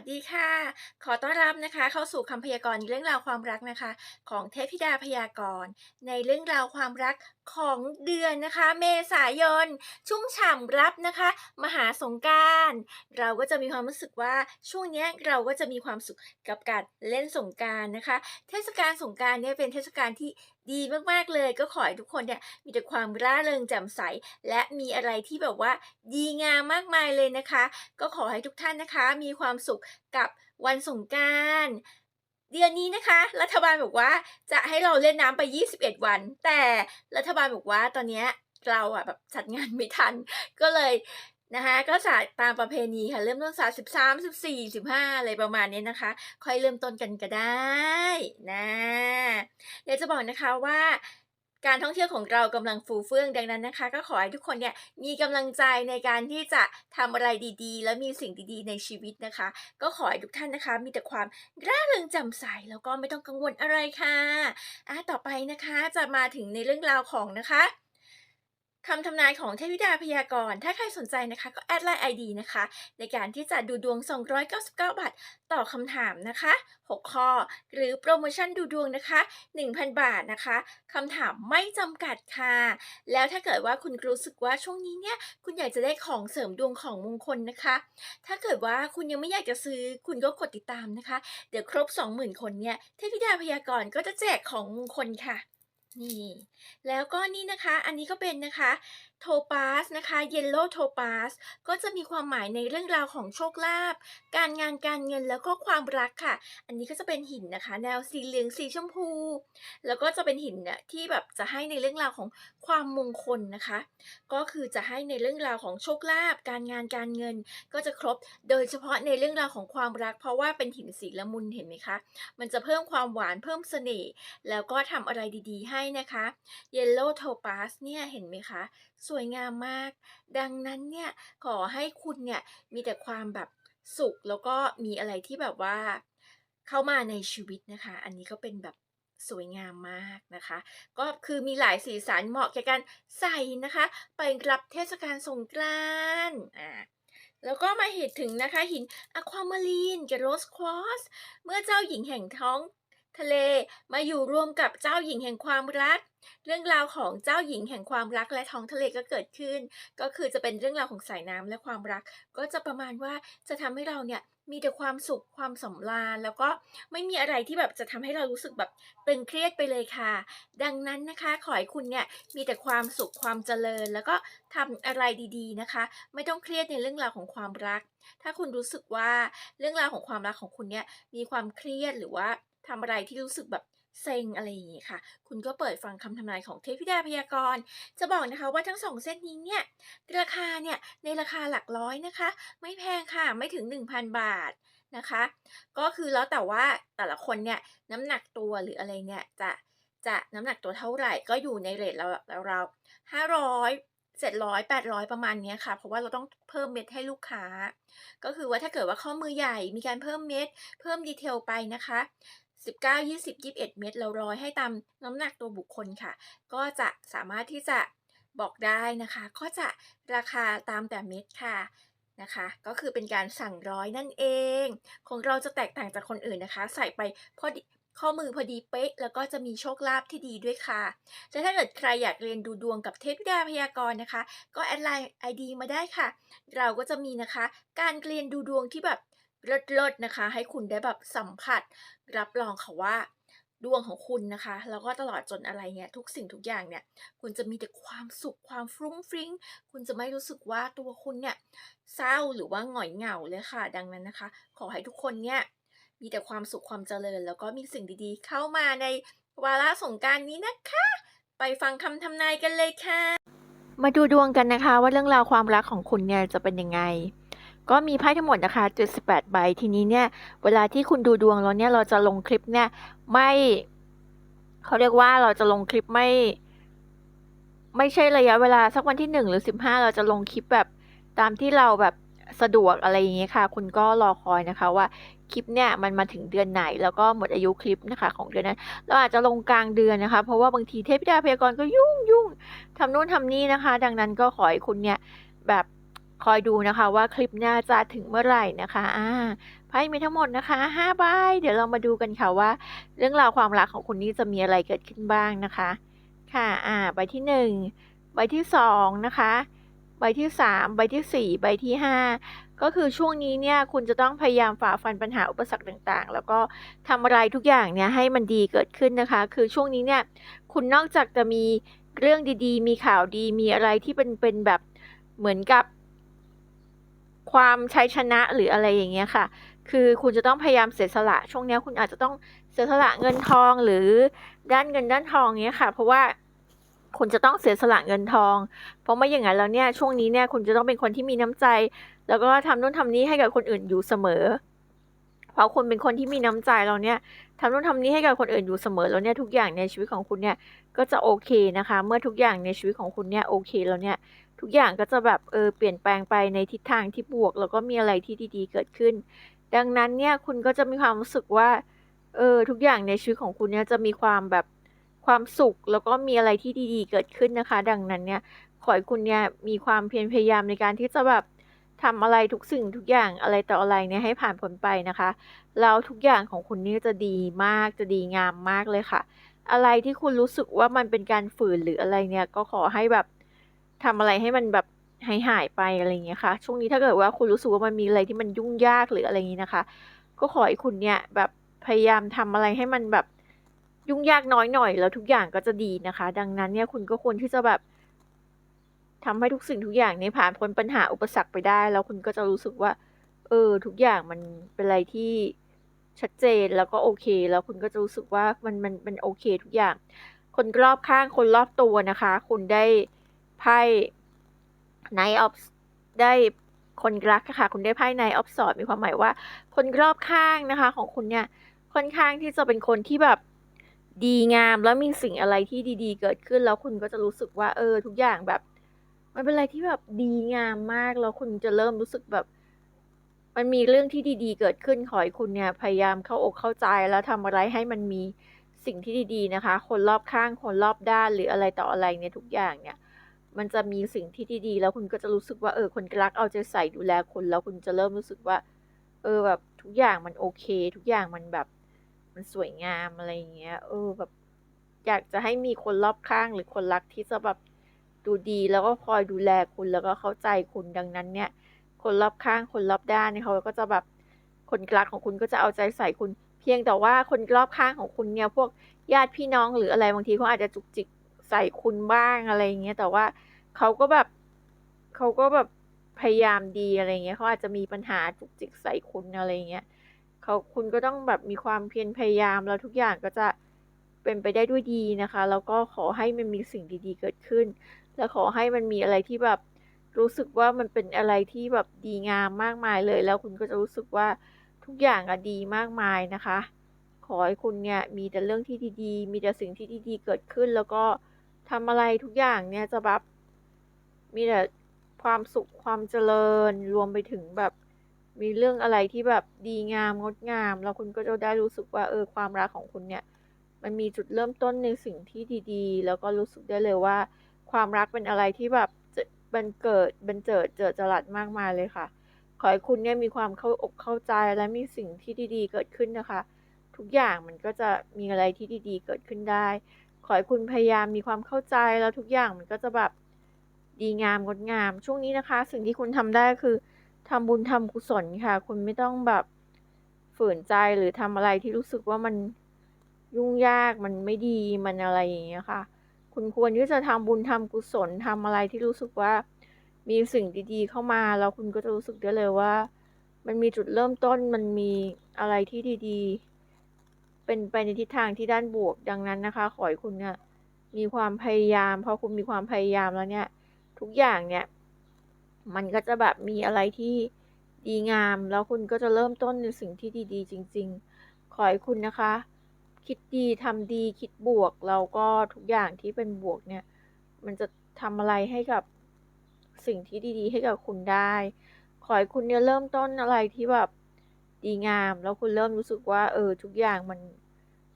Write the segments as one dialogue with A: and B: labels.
A: สดีค่ะ ขอต้อนรับนะคะ เข้าสู่คำพยากรณ์เรื่องราวความรักนะคะ ของเทพธิดาพยากรณ์ในเรื่องราวความรักของเดือนนะคะ เมษายน ชุ่มฉ่ำรับนะคะ มหาสงการเราก็จะมีความรู้สึกว่าช่วงนี้เราก็จะมีความสุขกับการเล่นสงการนะคะ เทศกาลสงการเนี่ยเป็นเทศกาลที่ดีมากๆเลยก็ขอให้ทุกคนเนี่ยมีแต่ความร่าเริงแจ่มใส และมีอะไรที่แบบว่า ดีงามมากมายเลยนะคะ ก็ขอให้ทุกท่านนะคะ มีความสุขกับวันสงกานต์เดือนนี้นะคะ รัฐบาลบอกว่าจะให้เราเล่นน้ำไป 21 วัน แต่รัฐบาลบอกว่าตอนนี้เราอะแบบจัดงานไม่ทัน ก็เลย นะคะก็จะตามประเพณีค่ะ เริ่มต้นศาสตร์13 14 15อะไรประมาณนี้นะคะ ค่อยเริ่มต้นกันก็ได้นะอยากจะบอกนะคะว่าการท่องเที่ยวของเรากำลังฟูเฟื่องดังนั้นนะคะ ก็ขอให้ทุกคนเนี่ยมีกำลังใจในการที่จะทำอะไรดีๆ แล้วมีสิ่งดีๆ ในชีวิตนะคะ ก็ขอให้ทุกท่านนะคะ มีแต่ความร่าเริงแจ่มใสแล้วก็ไม่ต้องกังวลอะไรค่ะอะต่อไปนะคะจะมาถึงในเรื่องราวของนะคะ คำทำนายของเทพธิดาพยากรณ์ ถ้าใครสนใจนะคะก็แอดไลน์ ID นะคะ ในการที่จะดูดวง 299 บาท ต่อคำถามนะคะ 6 ข้อ หรือโปรโมชั่นดูดวงนะคะ 1,000 บาทนะคะคำถามไม่จำกัดค่ะ แล้วถ้าเกิดว่าคุณรู้สึกว่าช่วงนี้เนี่ย คุณอยากจะได้ของเสริมดวงของมงคลนะคะ ถ้าเกิดว่าคุณยังไม่อยากจะซื้อ คุณก็กดติดตามนะคะ เดี๋ยวครบ 20,000 คนเนี่ย เทพธิดาพยากรณ์ก็จะแจกของมงคลค่ะ นี่ แล้วก็นี่นะคะ อันนี้ก็เป็นนะคะโทปาสนะคะเยลโล่โทปาสก็จะมีความหมายในเรื่องราวของโชคลาภการงานการเงินแล้วก็ความรักค่ะ อันนี้ก็จะเป็นหินนะคะ แนวสีเหลืองสีชมพู แล้วก็จะเป็นหินน่ะที่แบบจะให้ในเรื่องราวของความมงคลนะคะ ก็คือจะให้ในเรื่องราวของโชคลาภการงานการเงิน ก็จะครบโดยเฉพาะในเรื่องราวของความรัก เพราะว่าเป็นหินสีละมุนเห็นไหมคะ มันจะเพิ่มความหวานเพิ่มเสน่ห์แล้วก็ทำอะไรดี ๆ ให้นะคะ Yellow Topaz เนี่ยเห็นไหมคะ สวยงามมาก ดังนั้นเนี่ยขอให้คุณเนี่ยมีแต่ความแบบสุขแล้วก็มีอะไรที่แบบว่าเข้ามาในชีวิตนะคะ อันนี้ก็เป็นแบบสวยงามมากนะคะ ก็คือมีหลายสีสันเหมาะแก่การใส่นะคะ ไปรับเทศกาลสงกรานต์อ่าแล้วก็มาเห็นถึงนะคะหินอะความารีนกับโรสควอสเมื่อเจ้าหญิงแห่งท้อง ทะเลมาอยู่รวมกับเจ้าหญิงแห่งความรัก เรื่องราวของเจ้าหญิงแห่งความรักและท้องทะเลก็เกิดขึ้น ก็คือจะเป็นเรื่องราวของสายน้ำและความรัก ก็จะประมาณว่าจะทำให้เราเนี่ยมีแต่ความสุขความสำราญแล้วก็ไม่มีอะไรที่แบบจะทำให้เรารู้สึกแบบตึงเครียดไปเลยค่ะ ดังนั้นนะคะขอให้คุณเนี่ยมีแต่ความสุขความเจริญ แล้วก็ทำอะไรดีๆนะคะ ไม่ต้องเครียดในเรื่องราวของความรัก ถ้าคุณรู้สึกว่าเรื่องราวของความรักของคุณเนี่ยมีความเครียดหรือว่า ทำอะไรที่รู้สึกแบบเซ็งอะไรอย่างงี้ค่ะ คุณก็เปิดฟังคำทำนายของเทพธิดาพยากรณ์ จะบอกนะคะว่าทั้ง2เส้นนี้เนี่ย ราคาเนี่ย ในราคาหลักร้อยนะคะ ไม่แพงค่ะ ไม่ถึง 1,000 บาทนะคะ ก็คือแล้วแต่ว่าแต่ละคนเนี่ย น้ำหนักตัวหรืออะไรเนี่ยจะจะน้ำหนักตัวเท่าไหร่ก็อยู่ในเรทเราราวๆ500 700 800ปดร้อยประมาณนี้ค่ะ เพราะว่าเราต้องเพิ่มเม็ดให้ลูกค้า ก็คือว่าถ้าเกิดว่าข้อมือใหญ่มีการเพิ่มเม็ด เพิ่มดีเทลไปนะคะ 19 20 21 เม็ดเราร้อยให้ตามน้ำหนักตัวบุคคลค่ะ ก็จะสามารถที่จะบอกได้นะคะ ก็จะราคาตามแต่เม็ดค่ะนะคะ ก็คือเป็นการสั่งร้อยนั่นเอง ของเราจะแตกต่างจากคนอื่นนะคะ ใส่ไปพอดีข้อมือพอดีเป๊ะ แล้วก็จะมีโชคลาภที่ดีด้วยค่ะ และถ้าเกิดใครอยากเรียนดูดวงกับเทพธิดาพยากรณ์นะคะ ก็แอดไลน์ ID มาได้ค่ะ เราก็จะมีนะคะ การเรียนดูดวงที่แบบ เลิศๆนะคะ ให้คุณได้แบบสัมผัส รับรองค่ะว่าดวงของคุณนะคะ แล้วก็ตลอดจนอะไรเนี่ยทุกสิ่งทุกอย่างเนี่ย คุณจะมีแต่ความสุขความฟรุ้งฟริ้ง คุณจะไม่รู้สึกว่าตัวคุณเนี่ยเศร้าหรือว่าหงอยเหงาเลยค่ะ ดังนั้นนะคะ ขอให้ทุกคนเนี่ยมีแต่ความสุขความเจริญ แล้วก็มีสิ่งดีๆ เข้ามาในวาระสงการนี้นะคะ ไปฟังคำทำนายกันเลยค่ะ มาดูดวงกันนะคะ ว่าเรื่องราวความรักของคุณเนี่ยจะเป็นยังไง ก็มีไพ่ทั้งหมดนะคะ78ใบทีนี้เนี่ย เวลาที่คุณดูดวงแล้วเนี่ยเราจะลงคลิปเนี่ย ไม่เขาเรียกว่าเราจะลงคลิปไม่ ไม่ใช่ระยะเวลาสักวันที่หนึ่งหรือสิบห้าเราจะลงคลิปแบบตามที่เราแบบสะดวกอะไรอย่างเงี้ยค่ะ คุณก็รอคอยนะคะว่าคลิปเนี่ยมันมาถึงเดือนไหน แล้วก็หมดอายุคลิปนะคะ ของเดือนนั้น เราอาจจะลงกลางเดือนนะคะ เพราะว่าบางทีเทพธิดาพยากรณ์ก็ยุ่งยุ่งทำนู่นทำนี่นะคะ ดังนั้นก็ขอให้คุณเนี่ยแบบ คอยดูนะคะว่าคลิปหน้าจะถึงเมื่อไหร่นะคะอาไพ่มีทั้งหมดนะคะ5ใบเดี๋ยวเรามาดูกันค่ะว่า เรื่องราวความรักของคุณนี่จะมีอะไรเกิดขึ้นบ้างนะคะ ค่ะอ่าใบที่หนึ่งใบที่สองนะคะใบที่สามใบที่สี่ใบที่ห้าก็คือช่วงนี้เนี่ยคุณจะต้องพยายามฝ่าฟันปัญหาอุปสรรคต่างๆ แล้วก็ทำอะไรทุกอย่างเนี่ยให้มันดีเกิดขึ้นนะคะ คือช่วงนี้เนี่ยคุณนอกจากจะมีเรื่องดีๆ มีข่าวดีมีอะไรที่เป็นเป็นแบบเหมือนกับ ความชัยชนะหรืออะไรอย่างเงี้ยค่ะ คือคุณจะต้องพยายามเสียสละ ช่วงนี้คุณอาจจะต้องเสียสละเงินทองหรือด้านเงินด้านทองเงี้ยค่ะ เพราะว่าคุณจะต้องเสียสละเงินทอง เพราะไม่อย่างนั้นแล้วเนี่ยช่วงนี้เนี่ยคุณจะต้องเป็นคนที่มีน้ำใจ แล้วก็ทำนู่นทำนี้ให้กับคนอื่นอยู่เสมอ เพราะคุณเป็นคนที่มีน้ำใจเราเนี่ยทำนู่นทำนี้ให้กับคนอื่นอยู่เสมอแล้วเนี่ยทุกอย่างในชีวิตของคุณเนี่ยก็จะโอเคนะคะ เมื่อทุกอย่างในชีวิตของคุณเนี่ยโอเคแล้วเนี่ย ทุกอย่างก็จะแบบเออเปลี่ยนแปลงไปในทิศทางที่บวก แล้วก็มีอะไรที่ดีๆ เกิดขึ้น ดังนั้นเนี่ยคุณก็จะมีความรู้สึกว่าเออทุกอย่างในชีวิตของคุณเนี่ยจะมีความแบบความสุข แล้วก็มีอะไรที่ดีๆ เกิดขึ้นนะคะ ดังนั้นเนี่ยขอให้คุณเนี่ยมีความเพียรพยายามในการที่จะแบบทำอะไรทุกสิ่งทุกอย่างอะไรต่ออะไรเนี่ยให้ผ่านพ้นไปนะคะแล้วทุกอย่างของคุณนี่จะดีมากจะดีงามมากเลยค่ะ อะไรที่คุณรู้สึกว่ามันเป็นการฝืนหรืออะไรเนี่ยก็ขอให้แบบ ทำอะไรให้มันแบบหายหายไปอะไรอย่างเงี้ยค่ะ ช่วงนี้ถ้าเกิดว่าคุณรู้สึกว่ามันมีอะไรที่มันยุ่งยากหรืออะไรอย่างงี้นะคะ ก็ขอให้คุณเนี่ยแบบพยายามทำอะไรให้มันแบบยุ่งยากน้อยหน่อย แล้วทุกอย่างก็จะดีนะคะ ดังนั้นเนี่ยคุณก็ควรที่จะแบบทำให้ทุกสิ่งทุกอย่างเนี่ยผ่านพ้นปัญหาอุปสรรคไปได้ แล้วคุณก็จะรู้สึกว่า เออ ทุกอย่างมันเป็นอะไรที่ชัดเจนแล้วก็โอเค แล้วคุณก็จะรู้สึกว่ามันมันมันโอเค ทุกอย่าง คนรอบข้างคนรอบตัวนะคะ คุณได้ ไพ่ Knight of ได้คนรักค่ะ คุณได้ไพ่ Knight of Swords มีความหมายว่า คนรอบข้างนะคะ ของคุณเนี่ยค่อนข้างที่จะเป็นคนที่แบบดีงามแล้วมีสิ่งอะไรที่ดีๆ เกิดขึ้น แล้วคุณก็จะรู้สึกว่า เออ ทุกอย่างแบบมันเป็นอะไรที่แบบดีงามมากแล้วคุณจะเริ่มรู้สึกแบบ มันมีเรื่องที่ดีๆ เกิดขึ้นขอให้คุณเนี่ย พยายามเข้าอกเข้าใจแล้วทำอะไรให้มันมีสิ่งที่ดีๆนะคะ คนรอบข้างคนรอบด้านหรืออะไรต่ออะไรเนี่ยทุกอย่างเนี่ย มันจะมีสิ่งที่ดีๆ แล้วคุณก็จะรู้สึกว่าเออคนรักเอาใจใส่ดูแลคุณแล้วคุณจะเริ่มรู้สึกว่า เออแบบทุกอย่างมันโอเค ทุกอย่างมันแบบ มันสวยงามอะไรอย่างเงี้ย เออแบบ อยากจะให้มีคนรอบข้างหรือคนรักที่จะแบบดูดีแล้วก็คอยดูแลคุณแล้วก็เข้าใจคุณดังนั้นเนี่ย คนรอบข้างคนรอบด้านเนี่ยเขาก็จะแบบคนรักของคุณก็จะเอาใจใส่คุณ เพียงแต่ว่าคนรอบข้างของคุณเนี่ยพวกญาติพี่น้องหรืออะไรบางทีเขาอาจจะจุกจิก ใส่คุณบ้างอะไรอย่างเงี้ยแต่ว่าเขาก็แบบเขาก็แบบพยายามดีอะไรเงี้ยเขาอาจจะมีปัญหาจุกจิกใส่คุณอะไรเงี้ยเขาคุณก็ต้องแบบมีความเพียรพยายามแล้วทุกอย่างก็จะเป็นไปได้ด้วยดีนะคะ แล้วก็ขอให้มันมีสิ่งดีๆเกิดขึ้น และขอให้มันมีอะไรที่แบบรู้สึกว่ามันเป็นอะไรที่แบบดีงามมากมายเลย แล้วคุณก็จะรู้สึกว่าทุกอย่างอะดีมากมายนะคะ ขอให้คุณเนี่ยมีแต่เรื่องที่ดีๆ มีแต่สิ่งที่ดีๆ เกิดขึ้น แล้วก็ ทำอะไรทุกอย่างเนี่ยจะแบบมีแต่ความสุขความเจริญรวมไปถึงแบบ มีเรื่องอะไรที่แบบดีงามงดงาม แล้วคุณก็จะได้รู้สึกว่าเออความรักของคุณเนี่ย มันมีจุดเริ่มต้นในสิ่งที่ดีๆ แล้วก็รู้สึกได้เลยว่า ความรักเป็นอะไรที่แบบบันเกิดบันเจิดเจิดจรัสมากมายเลยค่ะ ขอให้คุณเนี่ยมีความเข้าอกเข้าใจและมีสิ่งที่ดีๆ เกิดขึ้นนะคะ ทุกอย่างมันก็จะมีอะไรที่ดีๆ เกิดขึ้นได้ อให้คุณพยายามมีความเข้าใจแล้วทุกอย่างมันก็จะแบบดีงามงดงาม ช่วงนี้นะคะ สิ่งที่คุณทำได้คือทำบุญทำกุศลค่ะ คุณไม่ต้องแบบฝืนใจหรือทำอะไรที่รู้สึกว่ามันยุ่งยากมันไม่ดีมันอะไรอย่างเงี้ยค่ะ คุณควรที่จะทำบุญทำกุศลทำอะไรที่รู้สึกว่ามีสิ่งดีๆเข้ามาแล้วคุณก็จะรู้สึกได้เลยว่า มันมีจุดเริ่มต้นมันมีอะไรที่ดี ๆ เป็นไปในทิศทางที่ด้านบวก ดังนั้นนะคะ ขอให้คุณเนี่ยมีความพยายาม พอคุณมีความพยายามแล้วเนี่ย ทุกอย่างเนี่ย มันก็จะแบบมีอะไรที่ดีงาม แล้วคุณก็จะเริ่มต้นในสิ่งที่ดี ๆ จริง ๆ ขอให้คุณนะคะ คิดดีทำดีคิดบวก แล้วก็ทุกอย่างที่เป็นบวกเนี่ย มันจะทำอะไรให้กับสิ่งที่ดี ๆ ให้กับคุณได้ ขอให้คุณเนี่ยเริ่มต้นอะไรที่แบบ ดีงาม แล้วคุณเริ่มรู้สึกว่าเออทุกอย่างมัน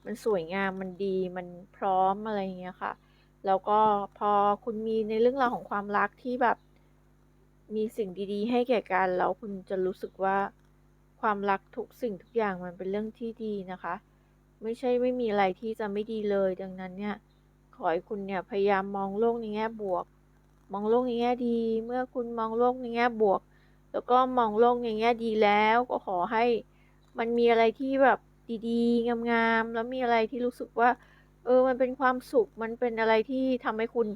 A: มันสวยงามมันดีมันพร้อมอะไรอย่างเงี้ยค่ะ แล้วก็พอคุณมีในเรื่องราวของความรักที่แบบ
B: มีสิ่งดีๆ ให้แก่กันแล้วคุณจะรู้สึกว่าความรักทุกสิ่งทุกอย่างมันเป็นเรื่องที่ดีนะคะ ไม่ใช่ไม่มีอะไรที่จะไม่ดีเลย ดังนั้นเนี่ยขอให้คุณเนี่ยพยายามมองโลกในแง่บวก มองโลกในแง่ดี เมื่อคุณมองโลกในแง่บวก แล้วก็มองโลกในแง่ดีแล้วก็ขอให้มันมีอะไรที่แบบดีๆ งามๆ แล้วมีอะไรที่รู้สึกว่า เออ มันเป็นความสุข มันเป็นอะไรที่ทำให้คุณ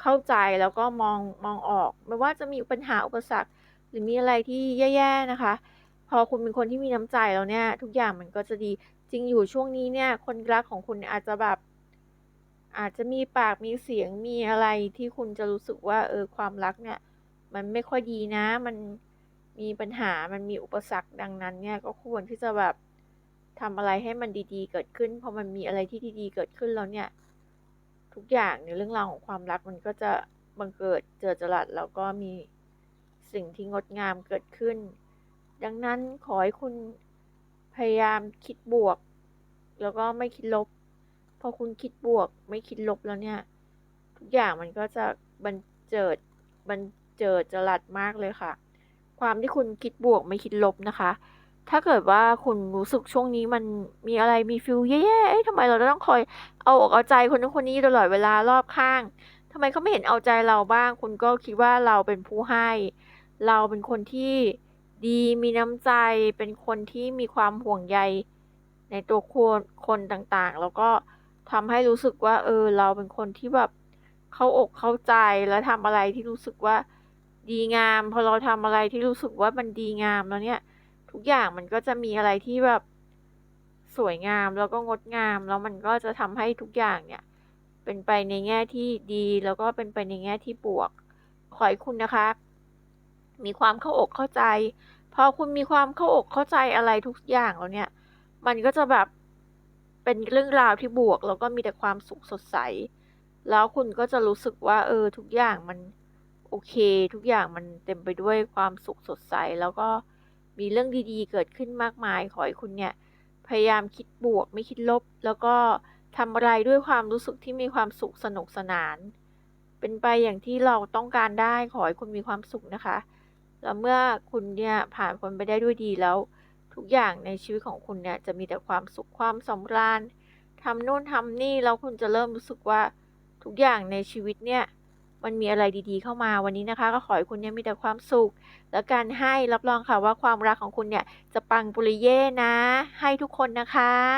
B: เข้าใจแล้วก็มองมองออก ไม่ว่าจะมีปัญหาอุปสรรค หรือมีอะไรที่แย่ๆนะคะ พอคุณเป็นคนที่มีน้ำใจแล้วเนี่ย ทุกอย่างมันก็จะดี จริงอยู่ช่วงนี้เนี่ย คนรักของคุณอาจจะแบบ อาจจะมีปากมีเสียงมีอะไรที่คุณจะรู้สึกว่า เออ ความรักเนี่ย มันไม่ค่อยดีนะ มัน มีปัญหามันมีอุปสรรคดังนั้นเนี่ยก็ควรที่จะแบบทำอะไรให้มันดีๆ เกิดขึ้นพอมันมีอะไรที่ดีๆ เกิดขึ้นแล้วเนี่ย ทุกอย่างในเรื่องราวของความรักมันก็จะบังเกิดเจิดจรัสแล้วก็มีสิ่งที่งดงามเกิดขึ้น ดังนั้นขอให้คุณพยายามคิดบวก แล้วก็ไม่คิดลบ พอคุณคิดบวก ไม่คิดลบแล้วเนี่ย ทุกอย่างมันก็จะบันเจิดบันเจิดจรัสมากเลยค่ะ ความที่คุณคิดบวกไม่คิดลบนะคะ ถ้าเกิดว่าคุณรู้สึกช่วงนี้มันมีอะไรมีฟีลแย่ๆเอ๊ะทำไมเราต้องคอยเอาอกเอาใจคนนู้นคนนี้ตลอดเวลารอบข้างทำไมเขาไม่เห็นเอาใจเราบ้าง คุณก็คิดว่าเราเป็นผู้ให้ เราเป็นคนที่ดีมีน้ำใจ เป็นคนที่มีความห่วงใยในตัวคนคนต่างๆ แล้วก็ทำให้รู้สึกว่า เออ เราเป็นคนที่แบบเข้าอกเข้าใจแล้วทำอะไรที่รู้สึกว่า ดีงาม พอเราทำอะไรที่รู้สึกว่ามันดีงามแล้วเนี่ย ทุกอย่างมันก็จะมีอะไรที่แบบสวยงามแล้วก็งดงาม แล้วมันก็จะทำให้ทุกอย่างเนี่ย เป็นไปในแง่ที่ดี แล้วก็เป็นไปในแง่ที่บวก ขอให้คุณนะคะ มีความเข้าอกเข้าใจ พอคุณมีความเข้าอกเข้าใจอะไรทุกอย่างแล้วเนี่ย มันก็จะแบบเป็นเรื่องราวที่บวก แล้วก็มีแต่ความสุขสดใส แล้วคุณก็จะรู้สึกว่า เออ ทุกอย่างมัน โอเค ทุกอย่างมันเต็มไปด้วยความสุขสดใส แล้วก็มีเรื่องดีๆ เกิดขึ้นมากมาย ขอให้คุณเนี่ย พยายามคิดบวกไม่คิดลบ แล้วก็ทำอะไรด้วยความรู้สึกที่มีความสุขสนุกสนาน เป็นไปอย่างที่เราต้องการได้ ขอให้คุณมีความสุขนะคะ แล้วเมื่อคุณเนี่ยผ่านพ้นไปได้ด้วยดีแล้ว ทุกอย่างในชีวิตของคุณเนี่ยจะมีแต่ความสุขความสำราญทำนู่นทำนี่แล้วคุณจะเริ่มรู้สึกว่าทุกอย่างในชีวิตเนี่ย มันมีอะไรดีๆ เข้ามาวันนี้นะคะ ก็ขอให้คุณเนี่ยมีแต่ความสุข และการให้รับรองค่ะว่าความรักของคุณเนี่ยจะปังปุริเย่นะ ให้ทุกคนนะคะ